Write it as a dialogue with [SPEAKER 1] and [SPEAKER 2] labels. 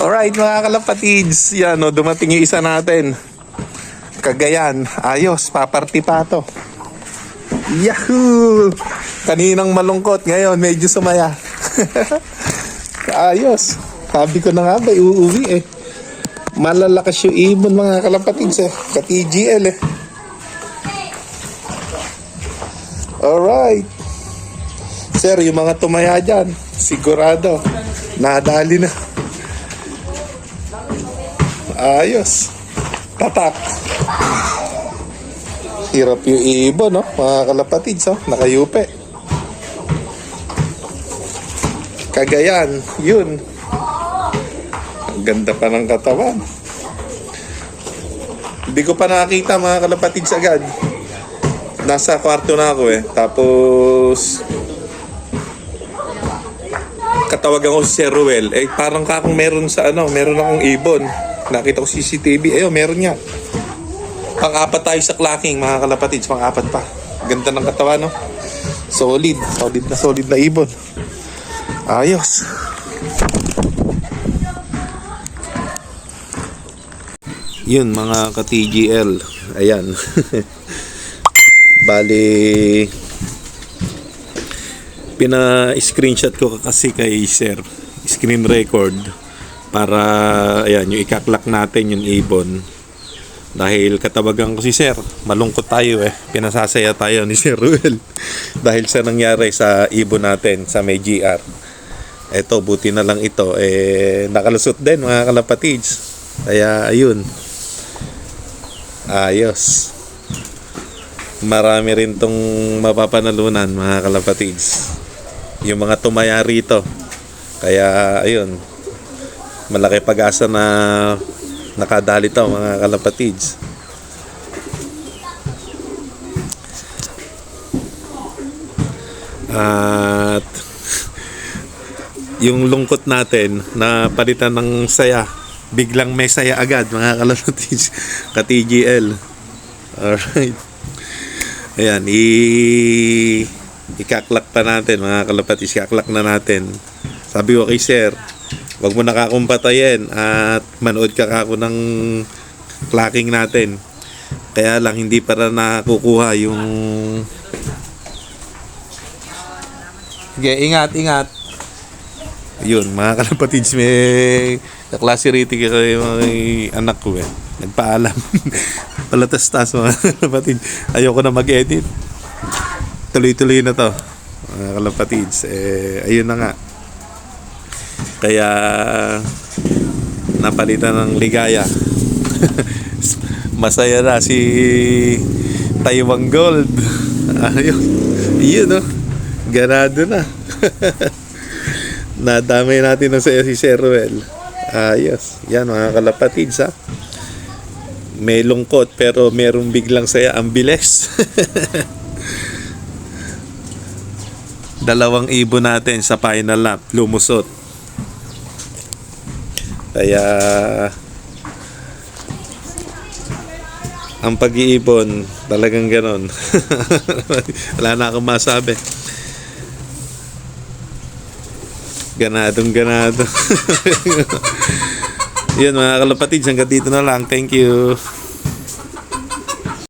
[SPEAKER 1] Alright mga kalapatids, yan o, dumating yung isa natin. Cagayan, ayos, paparty pa to. Yahoo! Kaninang malungkot, ngayon medyo sumaya. ayos, sabi ko na nga ba, uuwi eh. Malalakas yung ibon mga kalapatids eh, ka-TGL eh. Alright. Sir, yung mga tumaya dyan, sigurado, nadali na. Ayos. Tatak. Hirap yung ibon, no? Mga kalapatids, oh. Nakayupe. Kagayan, yun. Ang ganda pa ng katawan. Hindi ko pa nakakita mga kalapatids agad. Nasa kwarto na ako eh. Tapos katawagan ko si Sir Ruel, eh parang kakong meron sa ano, meron akong ibon. Nakita ko CCTV, ayun, meron nga. Pang-apat tayo sa clacking, mga kalapatids, pang-apat pa. Ganda ng katawan, no? Solid, solid na solid na ibon. Ayos. Yun, mga ka-TGL. Ayan. Bali, pina-screenshot ko kasi kay Sir. Screen record para ayan, yung ikaklak natin yung ibon. Dahil katawagan ko si Sir, malungkot tayo eh. Pinasasaya tayo ni Sir Ruel. Dahil sa nangyari sa ibon natin sa may GR. Eto, buti na lang ito. Eh, nakalusot din mga kalapatids. Kaya, ayun. Ayos. Marami rin tong mapapanalunan mga kalapatids. Yung mga tumaya rito. Kaya, ayun. Malaki pag-asa na nakadali to mga kalapatids. At yung lungkot natin na palitan ng saya, biglang may saya agad mga kalapatids, ka-TGL. Alright. Ayan, i ikaklak pa natin mga kalapatids, ikaklak na natin. Sabi ko kay sir, wag mo nakakumpatayin at manood ka kako ng clacking natin. Kaya lang hindi para nakukuha yung Sige, ingat, ingat. Yun, mga kalapatids, may kaklase rating kay mga anak ko eh. Nagpaalam. Palatas-tas mga kalapatids. Ayoko na mag-edit. Tuloy-tuloy na to. Mga kalapatids. Eh, ayun na nga. Kaya napalitan ng ligaya. Masaya na si Taiwan Gold. Ayun. Yun no. Ganado na. Nadamay natin ng saya si Sir. Ayos. Yan mga kalapatids ha. May lungkot pero merong biglang saya. Ang bilis. Dalawang ibon natin sa final lap. Lumusot. Kaya ang pag-iibon talagang ganon. Wala na akong masabi. Ganadong ganado. Yun mga kalapatids, hanggang dito na lang. Thank you.